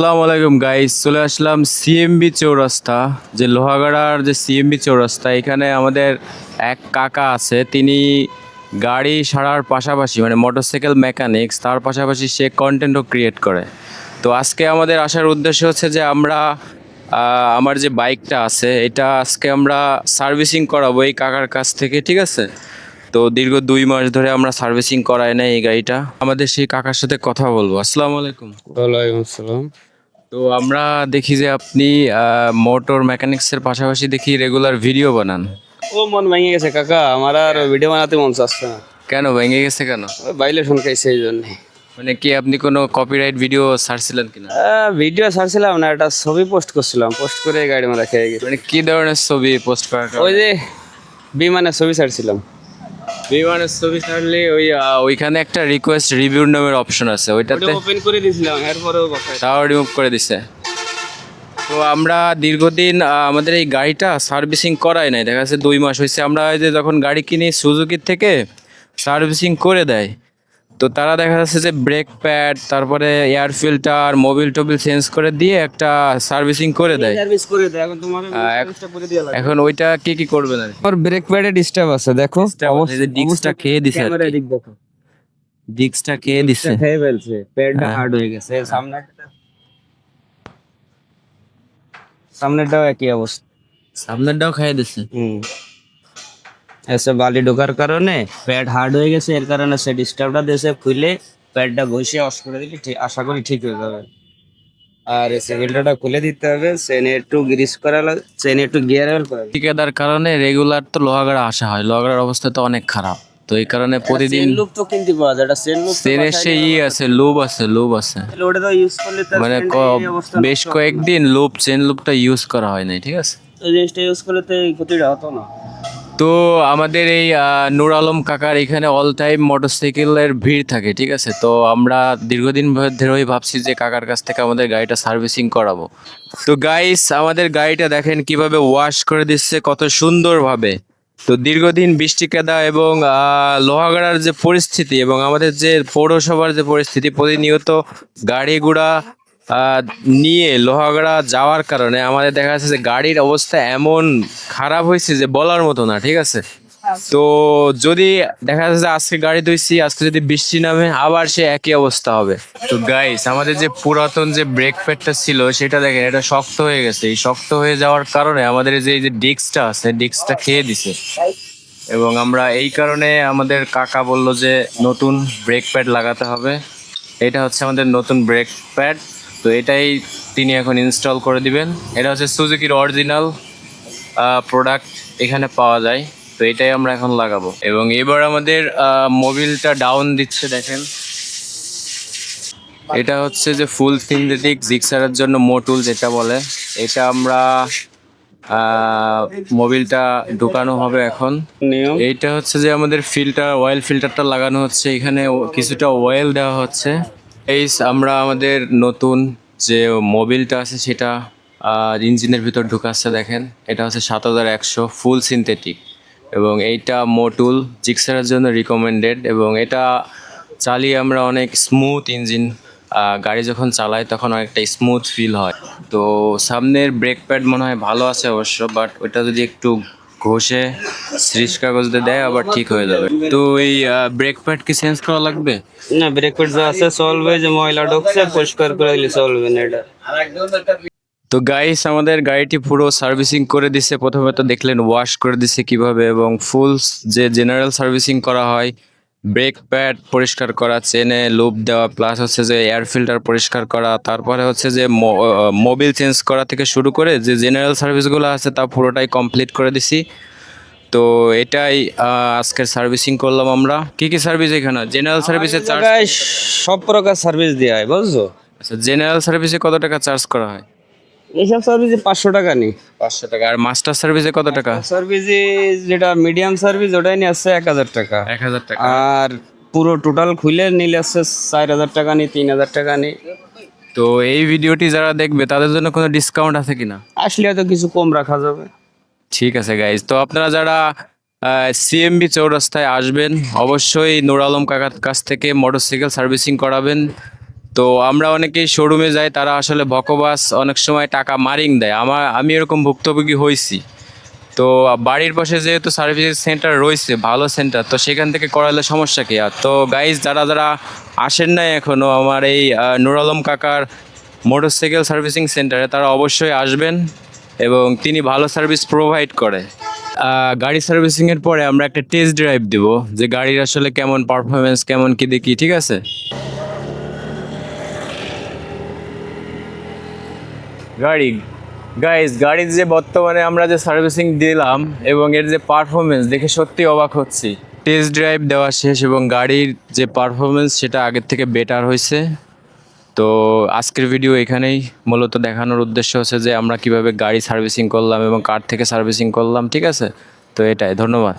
আসসালামু আলাইকুম গাইস চলে আসলাম সিএমবি চৌরাস্তা, যে লোহাগাড়ার যে সিএমবি চৌরাস্তা, এখানে আমাদের এক কাকা আছে। তিনি গাড়ি সারার পাশাপাশি মানে মোটরসাইকেল মেকানিক্স তার পাশাপাশি সে কন্টেন্টও ক্রিয়েট করে। তো আজকে আমাদের আসার উদ্দেশ্য হচ্ছে যে আমরা আমার যে বাইকটা আছে, এটা আজকে আমরা সার্ভিসিং করাবো এই কাকার কাছ থেকে, ঠিক আছে? তো দীর্ঘ দুই মাস ধরে আমরা সার্ভিসিং করাই না এই গাড়িটা। আমাদের সেই কাকার সাথে কথা বলব। আসসালামু আলাইকুম। ওয়ালাইকুম আসসালাম। তো আমরা দেখি যে আপনি মোটর মেকানিক্সের পাশাপাশি দেখি রেগুলার ভিডিও বানান। ও মন ভেঙে গেছে কাকা আমার আর ভিডিও বানাতে মন চাচ্ছে না। কেন ভেঙে গেছে কেন? বাইলে শুন খাইছে এই জন্য। মানে কি আপনি কোনো কপিরাইট ভিডিও ছাড়ছিলেন কিনা? ভিডিও ছাড়ছিলাম না একটা ছবি পোস্ট করছিলাম পোস্ট করে গাড়ি মারা খেয়ে গেছে। মানে কি ধরনের ছবি পোস্ট করার ওই যে বিমানের ছবি ছাড়ছিলাম। বিমানের ছবি ছাড়লে ওই ওইখানে একটা রিকোয়েস্ট রিভিউ নামের অপশন আছে ওইটাতে ওপেন করে দিয়েছিলাম এরপরেও তাও রিমুভ করে দিছে। তো আমরা দীর্ঘদিন আমাদের এই গাড়িটা সার্ভিসিং করাই নাই দেখা যাচ্ছে দুই মাস হয়েছে আমরা যে যখন গাড়ি কিনি সুজুকির থেকে সার্ভিসিং করে দেয়। তো তারা দেখা যাচ্ছে যে ব্রেক প্যাড তারপরে এয়ার ফিল্টার মোবিল টোবিল চেঞ্জ করে দিয়ে একটা সার্ভিসিং করে দেয়। সার্ভিস করে দেয়। এখন তোমার এক- এখন ওইটা কি কি করবেন আর আমার ব্রেক প্যাডে ডিস্টার্ব আছে দেখো। ডিস্কটা খেয়ে দিছে ক্যামেরা দিক দেখো। ডিস্কটা খেয়ে দিছে। খেয়ে ফেলছে। প্যাডটা হ্যাঁ। হার্ড হয়ে গেছে। সামনে সামনেটাও একই অবস্থা। সামনেরটাও খেয়ে দিছে। হুম। এসে বালি ঢোকার কারণে প্যাড হার্ড হয়ে গেছে এর কারণে সে ডিস্টার্বটা দেশে খুলে প্যাডটা ঘষে অফ করে দিলে ঠিক আশা করি ঠিক হয়ে যাবে। আর সিভিলটা খুলে দিতে হবে চেনে একটু গ্রিস করা চেনে একটু গিয়ার করা। ঠিকাদার কারণে রেগুলার তো লোহাগাড়া আসা হয় লোহাগাড়ার অবস্থা তো অনেক খারাপ। তো এই কারণে প্রতিদিন লুপ তো কিনতে পাওয়া যায় এটা চেন লুপ ট্রেনের সে ই আছে লুব আছে লুব আছে। ওটা তো ইউজ করলে মানে এই বেশ কয়েকদিন লুপ চেন লুপটা ইউজ করা হয় নাই ঠিক আছে? ওই জিনিসটা ইউজ করলে তো এই ক্ষতিটা হতো না। তো আমাদের এই নূর আলম কাকার এখানে অল টাইম মোটরসাইকেলের ভিড় থাকে, ঠিক আছে? তো আমরা দীর্ঘদিন ধরেই ভাবছি যে কাকার কাছ থেকে আমাদের গাড়িটা সার্ভিসিং করাবো। তো গাইস আমাদের গাড়িটা দেখেন কীভাবে ওয়াশ করে দিচ্ছে, কত সুন্দরভাবে। তো দীর্ঘদিন বৃষ্টি কাদা এবং লোহাগাড়ার যে পরিস্থিতি এবং আমাদের যে পৌরসভার যে পরিস্থিতি, প্রতিনিয়ত গাড়ি ঘোড়া নিয়ে লোহাগড়া যাওয়ার কারণে আমাদের দেখা যাচ্ছে যে গাড়ির অবস্থা এমন খারাপ হয়েছে যে বলার মতো না ঠিক আছে? তো যদি দেখা যাচ্ছে যে আজকে গাড়ি ধুইছি আজকে যদি বৃষ্টি নামে আবার সে একই অবস্থা হবে। তো গাইস আমাদের যে পুরাতন যে ব্রেক প্যাডটা ছিল সেটা দেখেন এটা শক্ত হয়ে গেছে। এই শক্ত হয়ে যাওয়ার কারণে আমাদের যে এই যে ডিস্কটা আছে ডিস্কটা খেয়ে দিছে। এবং আমরা এই কারণে আমাদের কাকা বলল যে নতুন ব্রেক প্যাড লাগাতে হবে। এটা হচ্ছে আমাদের নতুন ব্রেক প্যাড তো এটাই তিনি এখন ইনস্টল করে দিবেন। এটা হচ্ছে সুজুকির অরিজিনাল প্রোডাক্ট এখানে পাওয়া যায়। তো এটাই আমরা এখন লাগাবো। এবং এবার আমাদের মোবিলটা ডাউন দিচ্ছে দেখেন। এটা হচ্ছে যে ফুল সিনথেটিক জিক্সারের জন্য মোটুল যেটা বলে। এটা আমরা মোবিলটা ঢুকানো হবে এখন। এইটা হচ্ছে যে আমাদের ফিল্টার অয়েল ফিল্টারটা লাগানো হচ্ছে। এখানে কিছুটা অয়েল দেওয়া হচ্ছে। এই আমরা আমাদের নতুন যে মোবিলটা আছে সেটা ইঞ্জিনের ভিতর ঢুকাচ্ছে দেখেন। এটা হচ্ছে সাত হাজার একশো ফুল সিনথেটিক এবং এইটা মোটুল জিক্সারের জন্য রিকমেন্ডেড এবং এটা চালিয়ে আমরা অনেক স্মুথ ইঞ্জিন গাড়ি যখন চালাই তখন অনেকটা স্মুথ ফিল হয়। তো সামনের ব্রেক প্যাড মনে হয় ভালো আছে অবশ্য বাট ওইটা যদি একটু ঘষে শ্রীষ কাগজ দিয়ে দেয় আবার ঠিক হয়ে যাবে। তো এই ব্রেক প্যাড কি চেঞ্জ করা লাগবে? না ব্রেক প্যাড যা আছে সলভ হয়ে যে ময়লা ঢুকছে পরিষ্কার করে দিলে চলবে না এটা। তো গাইস আমাদের গাড়িটি পুরো সার্ভিসিং করে দিছে। প্রথমে তো দেখলেন ওয়াশ করে দিছে কীভাবে এবং ফুলস যে জেনারেল সার্ভিসিং করা হয় ব্রেক প্যাড পরিষ্কার করা চেনে লুপ দেওয়া প্লাস হচ্ছে যে এয়ার ফিল্টার পরিষ্কার করা তারপরে হচ্ছে যে মোবিল চেঞ্জ করা থেকে শুরু করে যে জেনারেল সার্ভিসগুলো আছে তা পুরোটাই কমপ্লিট করে দিছি। তো এটাই আজকের সার্ভিসিং করলাম আমরা। কি কি সার্ভিস এখানে? জেনারেল সার্ভিসে চার্জ সব প্রকার সার্ভিস দেওয়া হয় বুঝছ? আচ্ছা জেনারেল সার্ভিসে কত টাকা চার্জ করা হয়? এইসব সার্ভিসে পাঁচশো টাকা নেই। পাঁচশো টাকা। আর মাস্টার সার্ভিসে কত টাকা? সার্ভিসে যেটা মিডিয়াম সার্ভিস ওটাই নিয়ে আসছে এক হাজার টাকা। এক হাজার টাকা। আর পুরো টোটাল খুলে নিলে আসছে চার হাজার টাকা নেই তিন হাজার টাকা নেই। তো এই ভিডিওটি যারা দেখবে তাদের জন্য কোনো ডিসকাউন্ট আছে কিনা? আসলে হয়তো কিছু কম রাখা যাবে। ঠিক আছে গাইজ তো আপনারা যারা সিএমবি চৌরাস্তায় আসবেন অবশ্যই নুর আলম কাকার কাছ থেকে মোটরসাইকেল সার্ভিসিং করাবেন। তো আমরা অনেকেই শোরুমে যাই, তারা আসলে বকবাস অনেক সময় টাকা মারিং দেয়। আমার, আমি এরকম ভুক্তভোগী হয়েছি তো বাড়ির পাশে যেহেতু সার্ভিস সেন্টার রয়েছে, ভালো সেন্টার তো সেখান থেকে করালে সমস্যা কি? আর তো গাইজ যারা যারা আসেন নাই এখনও আমার এই নুর আলম কাকার মোটরসাইকেল সার্ভিসিং সেন্টারে তারা অবশ্যই আসবেন এবং তিনি ভালো সার্ভিস প্রোভাইড করে। গাড়ি সার্ভিসিংয়ের পরে আমরা একটা টেস্ট ড্রাইভ দিব, যে গাড়ির আসলে কেমন পারফরমেন্স কেমন কী দেখি, ঠিক আছে? গাড়ি। গাইজ গাড়ির যে বর্তমানে আমরা যে সার্ভিসিং দিলাম এবং এর যে পারফরমেন্স দেখে সত্যি অবাক হচ্ছি। টেস্ট ড্রাইভ দেওয়া শেষ এবং গাড়ির যে পারফরমেন্স সেটা আগের থেকে বেটার হয়েছে। তো আজকের ভিডিও এখানেই। মূলত দেখানোর উদ্দেশ্য হচ্ছে যে আমরা কীভাবে গাড়ি সার্ভিসিং করলাম এবং কার থেকে সার্ভিসিং করলাম, ঠিক আছে? তো এটাই, ধন্যবাদ।